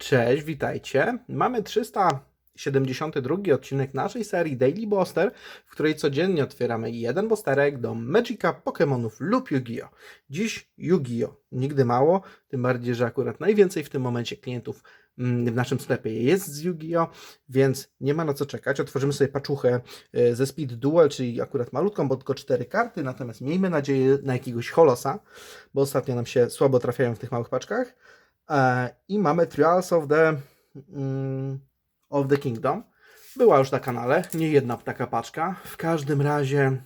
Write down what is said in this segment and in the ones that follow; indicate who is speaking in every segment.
Speaker 1: Cześć, witajcie. Mamy 372 odcinek naszej serii Daily Boster, w której codziennie otwieramy jeden bosterek do Magica, Pokémonów lub Yu-Gi-Oh! Dziś Yu-Gi-Oh! Nigdy mało, tym bardziej, że akurat najwięcej w tym momencie klientów mm, w naszym sklepie jest z Yu-Gi-Oh! Więc nie ma na co czekać. Otworzymy sobie paczuchę e, ze Speed Duel, czyli akurat malutką, bo tylko cztery karty, natomiast miejmy nadzieję na jakiegoś holosa, bo ostatnio nam się słabo trafiają w tych małych paczkach. E, I mamy Trials of the, mm, of the Kingdom. Była już na kanale, nie jedna taka paczka. W każdym razie,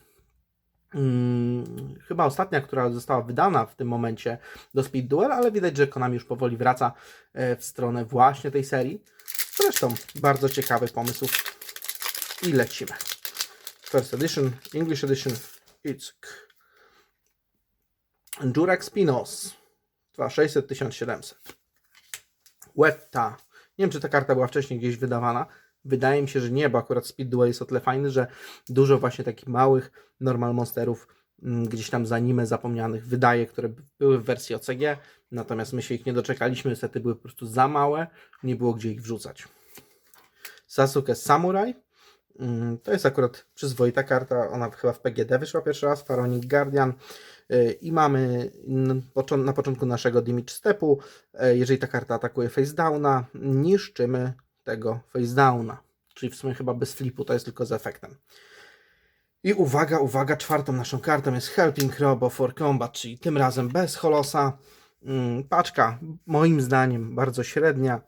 Speaker 1: mm, chyba ostatnia, która została wydana w tym momencie do Speed Duel, ale widać, że Konami już powoli wraca e, w stronę właśnie tej serii. Zresztą bardzo ciekawy pomysł. I lecimy. First edition, English edition, Ick. Jurek Spinos. 2600, 1700. Wetta. Nie wiem, czy ta karta była wcześniej gdzieś wydawana. Wydaje mi się, że nie, bo akurat Speed Duel jest o tyle fajny, że dużo właśnie takich małych normal monsterów mm, gdzieś tam za anime zapomnianych wydaje, które były w wersji OCG, natomiast my się ich nie doczekaliśmy, niestety były po prostu za małe, nie było gdzie ich wrzucać. Sasuke Samurai. Mm, To jest akurat przyzwoita karta, ona chyba w PGD wyszła pierwszy raz, Pharaonic Guardian. Y, I mamy na początku naszego damage stepu, e, jeżeli ta karta atakuje face downa, niszczymy tego face downa. Czyli w sumie chyba bez flipu, to jest tylko z efektem. I uwaga, uwaga, czwartą naszą kartą jest Helping Robo for Combat, czyli tym razem bez holosa. Mm, Paczka, moim zdaniem, bardzo średnia.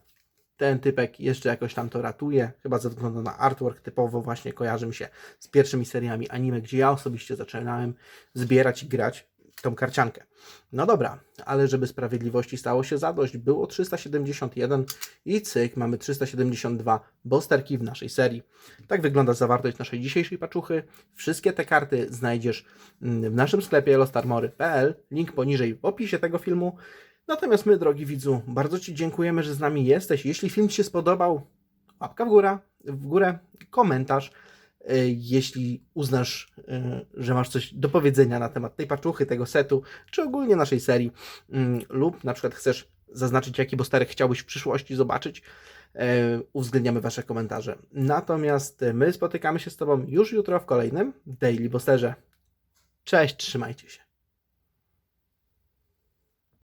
Speaker 1: Ten typek jeszcze jakoś tam to ratuje, chyba ze względu na artwork, typowo właśnie kojarzy mi się z pierwszymi seriami anime, gdzie ja osobiście zaczynałem zbierać i grać tą karciankę. No dobra, ale żeby sprawiedliwości stało się zadość, było 371 i cyk, mamy 372 bosterki w naszej serii. Tak wygląda zawartość naszej dzisiejszej paczuchy. Wszystkie te karty znajdziesz mm, w naszym sklepie lostarmory.pl, link poniżej w opisie tego filmu. Natomiast my, drogi widzu, bardzo Ci dziękujemy, że z nami jesteś. Jeśli film Ci się spodobał, łapka w górę, w górę, komentarz. Y, Jeśli uznasz, y, że masz coś do powiedzenia na temat tej paczuchy, tego setu, czy ogólnie naszej serii, mm, lub na przykład chcesz zaznaczyć, jaki bosterek chciałbyś w przyszłości zobaczyć, y, uwzględniamy Wasze komentarze. Natomiast my spotykamy się z Tobą już jutro w kolejnym Daily Bosterze. Cześć, trzymajcie się.